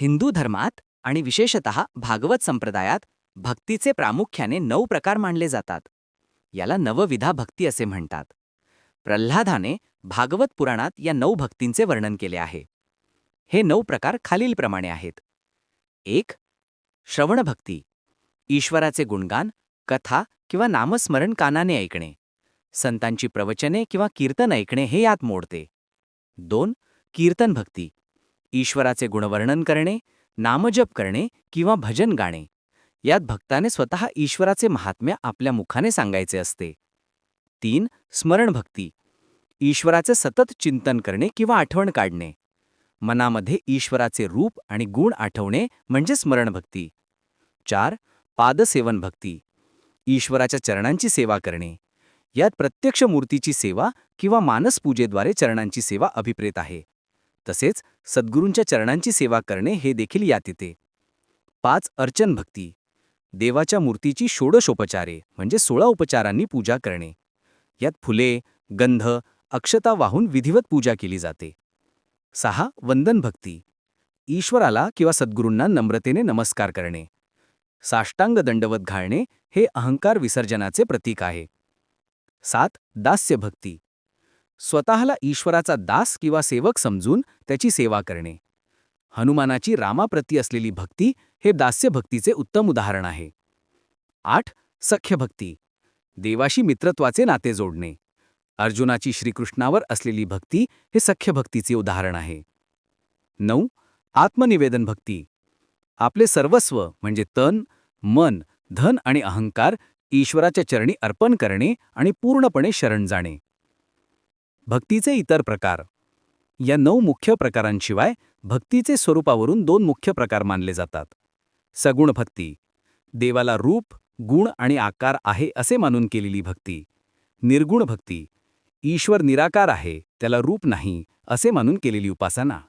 हिंदू धर्मात आणि विशेषत भागवत संप्रदायात भक्तीचे प्रामुख्याने नऊ प्रकार मानले जातात. याला नवविधा भक्ती असे म्हणतात. प्रल्हादाने भागवत पुराणात या नऊ भक्तींचे वर्णन केले आहे. हे नऊ प्रकार खालीलप्रमाणे आहेत. एक श्रवणभक्ती ईश्वराचे गुणगान कथा किंवा नामस्मरण कानाने ऐकणे. संतांची प्रवचने किंवा कीर्तन ऐकणे हे यात मोडते. दोन कीर्तन भक्ती. ईश्वराचे गुणवर्णन करणे नामजप करणे किंवा भजन गाणे. यात भक्ताने स्वतः ईश्वराचे महात्म्य आपल्या मुखाने सांगायचे असते. तीन स्मरण भक्ती ईश्वराचे सतत चिंतन करणे किंवा आठवण काढणे. मनामध्ये ईश्वराचे रूप आणि गुण आठवणे म्हणजे स्मरणभक्ती. चार पादसेवन भक्ती ईश्वराच्या चरणांची सेवा करणे. यात प्रत्यक्ष मूर्तीची सेवा किंवा मानसपूजेद्वारे चरणांची सेवा अभिप्रेत आहे. तसेच सद्गुरूंच्या चरणांची सेवा करणे हे देखील यात येते. पाच अर्चन भक्ती. देवाच्या मूर्तीची षोडशोपचारे म्हणजे सोळा उपचारांनी पूजा करणे. यात फुले गंध अक्षता वाहून विधिवत पूजा केली जाते. सहा वंदन भक्ती. ईश्वराला किंवा सद्गुरूंना नम्रतेने नमस्कार करणे. साष्टांग दंडवत घालणे हे अहंकार विसर्जनाचे प्रतीक आहे. सात दास्य भक्ती. स्वतःला ईश्वराचा दास किंवा सेवक समजून त्याची सेवा करणे. हनुमानाची रामाप्रती असलेली भक्ती हे दास्य भक्तीचे उत्तम उदाहरण आहे. आठ सख्य भक्ती देवाशी मित्रत्वाचे नाते जोडणे. अर्जुनाची श्रीकृष्णावर असलेली भक्ती हे सख्य भक्तीचे उदाहरण आहे. नऊ आत्मनिवेदन भक्ती. आपले सर्वस्व म्हणजे तन मन धन आणि अहंकार ईश्वराच्या चरणी अर्पण करणे आणि पूर्णपणे शरण जाणे. भक्तीचे इतर प्रकार. या नऊ मुख्य प्रकारांशिवाय भक्तीचे स्वरूपावरून दोन मुख्य प्रकार मानले जातात. सगुण भक्ती. देवाला रूप गुण आणि आकार आहे असे मानून केलेली भक्ती. निर्गुण भक्ती. ईश्वर निराकार आहे त्याला रूप नाही असे मानून केलेली उपासना.